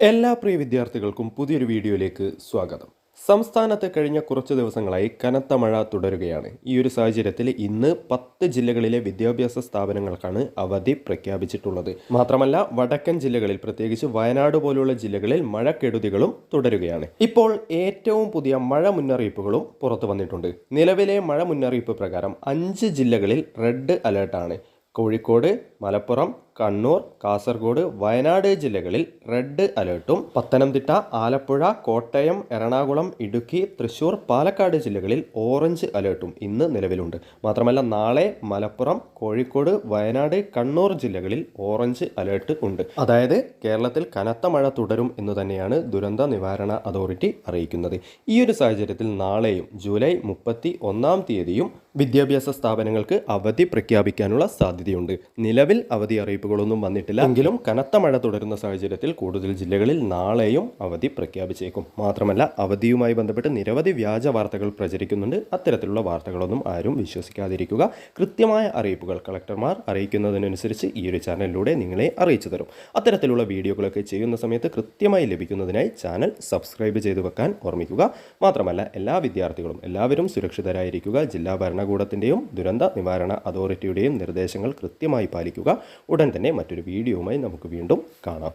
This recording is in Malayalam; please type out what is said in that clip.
എല്ലാ പ്രിയ വിദ്യാർത്ഥികൾക്കും പുതിയൊരു വീഡിയോയിലേക്ക് സ്വാഗതം. സംസ്ഥാനത്ത് കഴിഞ്ഞ കുറച്ച് ദിവസങ്ങളായി കനത്ത മഴ തുടരുകയാണ്. ഈ ഒരു സാഹചര്യത്തിൽ ഇന്ന് പത്ത് ജില്ലകളിലെ വിദ്യാഭ്യാസ സ്ഥാപനങ്ങൾക്കാണ് അവധി പ്രഖ്യാപിച്ചിട്ടുള്ളത്. മാത്രമല്ല വടക്കൻ ജില്ലകളിൽ പ്രത്യേകിച്ച് വയനാട് പോലുള്ള ജില്ലകളിൽ മഴക്കെടുതികളും തുടരുകയാണ്. ഇപ്പോൾ ഏറ്റവും പുതിയ മഴ മുന്നറിയിപ്പുകളും പുറത്തു വന്നിട്ടുണ്ട്. നിലവിലെ മഴ മുന്നറിയിപ്പ് പ്രകാരം അഞ്ച് ജില്ലകളിൽ റെഡ് അലേർട്ടാണ്. കോഴിക്കോട് മലപ്പുറം കണ്ണൂർ കാസർഗോഡ് വയനാട് ജില്ലകളിൽ റെഡ് അലേർട്ടും. പത്തനംതിട്ട ആലപ്പുഴ കോട്ടയം എറണാകുളം ഇടുക്കി തൃശൂർ പാലക്കാട് ജില്ലകളിൽ ഓറഞ്ച് അലേർട്ടും ഇന്ന് നിലവിലുണ്ട്. മാത്രമല്ല നാളെ മലപ്പുറം കോഴിക്കോട് വയനാട് കണ്ണൂർ ജില്ലകളിൽ ഓറഞ്ച് അലേർട്ട് ഉണ്ട്. അതായത് കേരളത്തിൽ കനത്ത മഴ തുടരും എന്ന് തന്നെയാണ് ദുരന്ത നിവാരണ അതോറിറ്റി അറിയിക്കുന്നത്. ഈ ഒരു സാഹചര്യത്തിൽ നാളെയും ജൂലൈ മുപ്പത്തി ഒന്നാം തീയതിയും വിദ്യാഭ്യാസ സ്ഥാപനങ്ങൾക്ക് അവധി പ്രഖ്യാപിക്കാനുള്ള സാധ്യതയുണ്ട്. നിലവിൽ അവധി അറിയിപ്പുകളൊന്നും വന്നിട്ടില്ല. എങ്കിലും കനത്ത മഴ തുടരുന്ന സാഹചര്യത്തിൽ കൂടുതൽ ജില്ലകളിൽ നാളെയും അവധി പ്രഖ്യാപിച്ചേക്കും. മാത്രമല്ല അവധിയുമായി ബന്ധപ്പെട്ട് നിരവധി വ്യാജ വാർത്തകൾ പ്രചരിക്കുന്നുണ്ട്. അത്തരത്തിലുള്ള വാർത്തകളൊന്നും ആരും വിശ്വസിക്കാതിരിക്കുക. കൃത്യമായ അറിയിപ്പുകൾ കളക്ടർമാർ അറിയിക്കുന്നതിനനുസരിച്ച് ഈ ഒരു ചാനലിലൂടെ നിങ്ങളെ അറിയിച്ചു തരും. അത്തരത്തിലുള്ള വീഡിയോകളൊക്കെ ചെയ്യുന്ന സമയത്ത് കൃത്യമായി ലഭിക്കുന്നതിനായി ചാനൽ സബ്സ്ക്രൈബ് ചെയ്തു വെക്കാൻ ഓർമ്മിക്കുക. മാത്രമല്ല എല്ലാ വിദ്യാർത്ഥികളും എല്ലാവരും സുരക്ഷിതരായിരിക്കുക. ജില്ലാ ഭരണകൂടത്തിന്റെയും ദുരന്ത നിവാരണ അതോറിറ്റിയുടെയും നിർദ്ദേശങ്ങൾ കൃത്യമായി പാലിക്കുക. ഉടൻ തന്നെ മറ്റൊരു വീഡിയോയുമായി നമുക്ക് വീണ്ടും കാണാം.